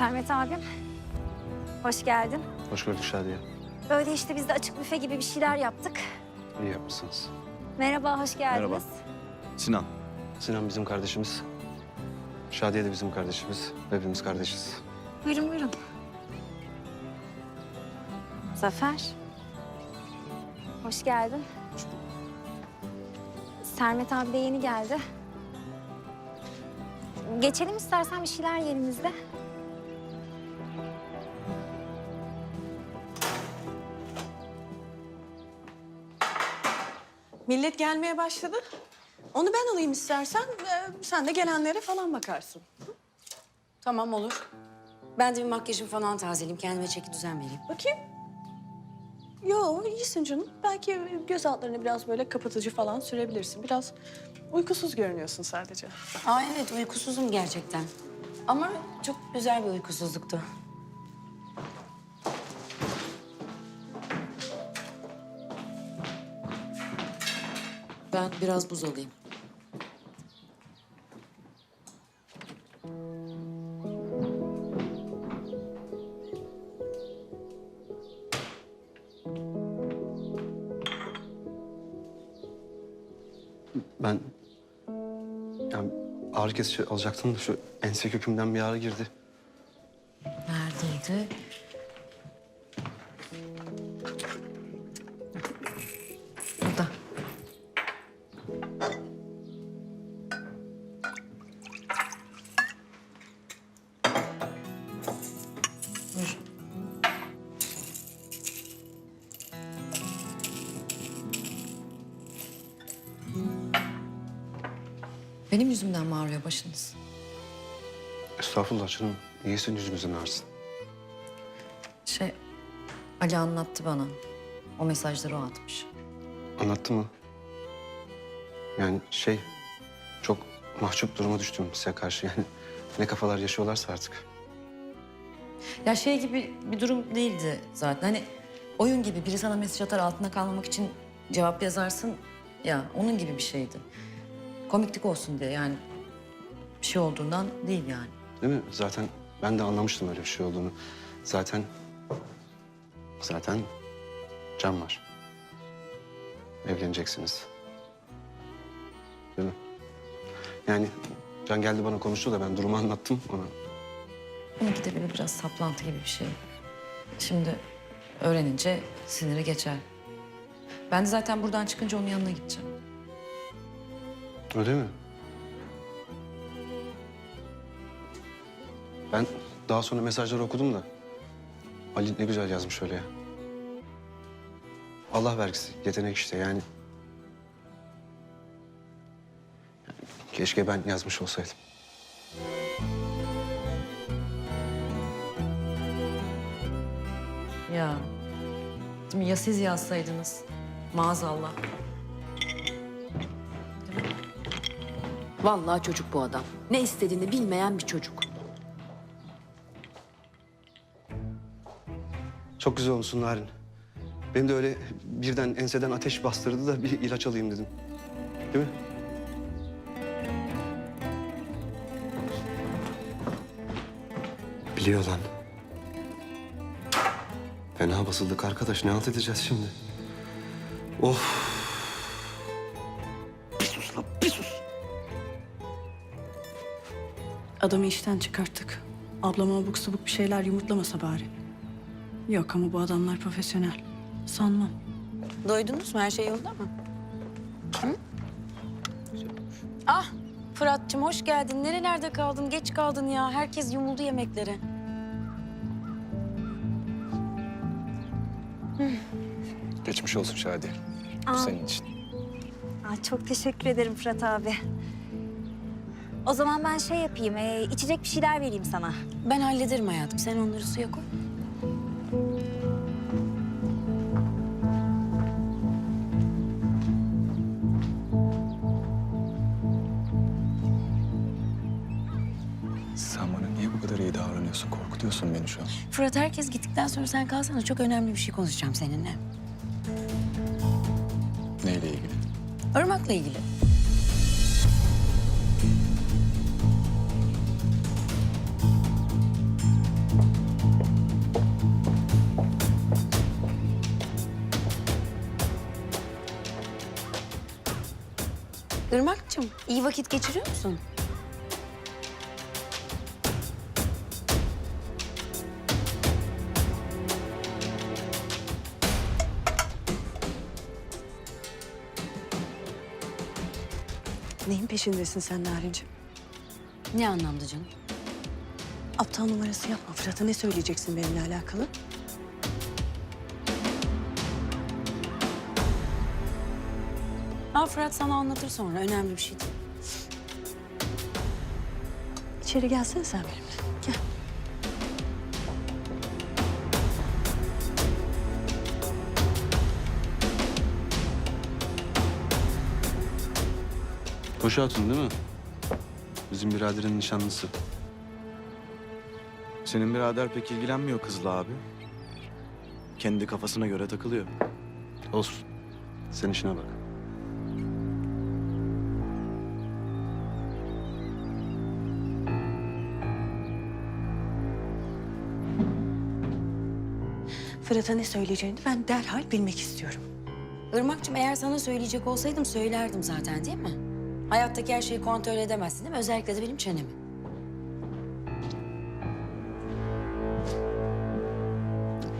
Sermet abim. Hoş geldin. Hoş gördük Şadiye. Böyle işte biz de açık büfe gibi bir şeyler yaptık. İyi yapmışsınız. Merhaba, hoş geldiniz. Merhaba. Sinan. Sinan bizim kardeşimiz. Şadiye de bizim kardeşimiz. Hepimiz kardeşiz. Buyurun, buyurun. Zafer. Hoş geldin. Sermet abi de yeni geldi. Geçelim istersen bir şeyler yiyelim Millet gelmeye başladı. Onu ben alayım istersen. Ee, sen de gelenlere falan bakarsın. Tamam olur. Ben de bir makyajımı falan tazeleyeyim. Kendime çeki düzen vereyim. Bakayım. Yo iyisin canım. Belki göz altlarını biraz böyle kapatıcı falan sürebilirsin. Biraz uykusuz görünüyorsun sadece. Aa evet uykusuzum gerçekten. Ama çok güzel bir uykusuzluktu. Ben biraz buz alayım. Ben yani ağrı kesici alacaktım da şu ense kökümden bir ağrı girdi. Neredeydi? Benim yüzümden mi ağrıyor başınız? Estağfurullah canım. İyisin yüzümüzün ağrısın. Şey, Ali anlattı bana. O mesajları o atmış. Anlattı mı? Yani şey çok mahcup duruma düştüm size karşı yani. Ne kafalar yaşıyorlarsa artık. Ya şey gibi bir durum değildi zaten. Hani oyun gibi biri sana mesaj atar altında kalmamak için cevap yazarsın. Ya onun gibi bir şeydi. Komiklik olsun diye yani. Bir şey olduğundan değil yani. Değil mi? Zaten ben de anlamıştım öyle bir şey olduğunu. Zaten... Zaten Can var. Evleneceksiniz. Değil mi? Yani Can geldi bana konuştu da ben durumu anlattım ona. Onunki de böyle biraz saplantı gibi bir şey. Şimdi öğrenince siniri geçer. Ben de zaten buradan çıkınca onun yanına gideceğim. Öyle mi? Ben daha sonra mesajları okudum da... Ali ne güzel yazmış öyle ya. Allah vergisi, yetenek işte yani. Keşke ben yazmış olsaydım. Ya. Ya siz yazsaydınız? Maazallah. Vallahi çocuk bu adam. Ne istediğini bilmeyen bir çocuk. Çok güzel olmuşsun Narin. Benim de öyle birden enseden ateş bastırdı da bir ilaç alayım dedim. Değil mi? Biliyor lan. Fena basıldık arkadaş. Ne halt edeceğiz şimdi? Of. Adamı işten çıkarttık. Ablama abuk subuk bir şeyler yumurtlamasa bari. Yok ama bu adamlar profesyonel. Sanmam. Doydunuz mu? Her şey yolunda mı? Hı? Ah Fırat'cığım hoş geldin. Nerelerde kaldın? Geç kaldın ya. Herkes yumuldu yemeklere. Geçmiş olsun Şadiye. Bu Aa. senin için. Aa, çok teşekkür ederim Fırat abi. O zaman ben şey yapayım, ee, içecek bir şeyler vereyim sana. Ben hallederim hayatım. Sen onları suya koy. Sen bana niye bu kadar iyi davranıyorsun? Korkutuyorsun beni şu an. Fırat herkes gittikten sonra sen kalsana. Çok önemli bir şey konuşacağım seninle. Neyle ilgili? Irmak'la ilgili. Irmak'cığım iyi vakit geçiriyor musun? Neyin peşindesin sen Narin'ciğim? Ne anlamda canım? Aptal numarası yapma. Fırat'a ne söyleyeceksin benimle alakalı? Aa, Fırat sana anlatır sonra. Önemli bir şey değil. İçeri gelsene sen benimle. Gel. Hoş Hatun değil mi? Bizim biraderin nişanlısı. Senin birader pek ilgilenmiyor kızla abi. Kendi kafasına göre takılıyor. Olsun. Sen işine bak. Fırat'a ne söyleyeceğini ben derhal bilmek istiyorum. Irmak'cığım eğer sana söyleyecek olsaydım söylerdim zaten değil mi? Hayattaki her şeyi kontrol edemezsin değil mi? Özellikle de benim çenemi.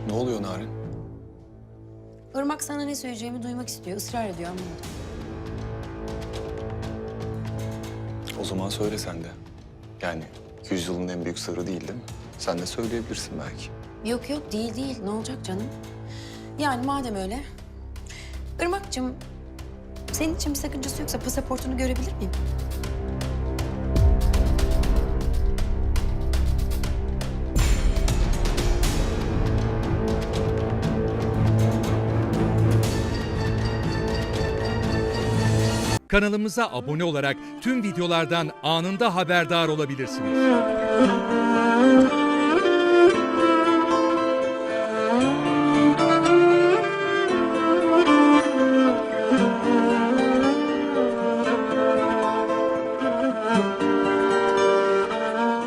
Ne oluyor Narin? Irmak sana ne söyleyeceğimi duymak istiyor. ısrar ediyor anlamadım. O zaman söyle sen de. Yani yüzyılın en büyük sırrı değil değil mi? Sen de söyleyebilirsin belki. Yok yok değil değil. Ne olacak canım? Yani madem öyle. Irmak'cığım senin için bir sakıncası yoksa pasaportunu görebilir miyim? Kanalımıza abone olarak tüm videolardan anında haberdar olabilirsiniz.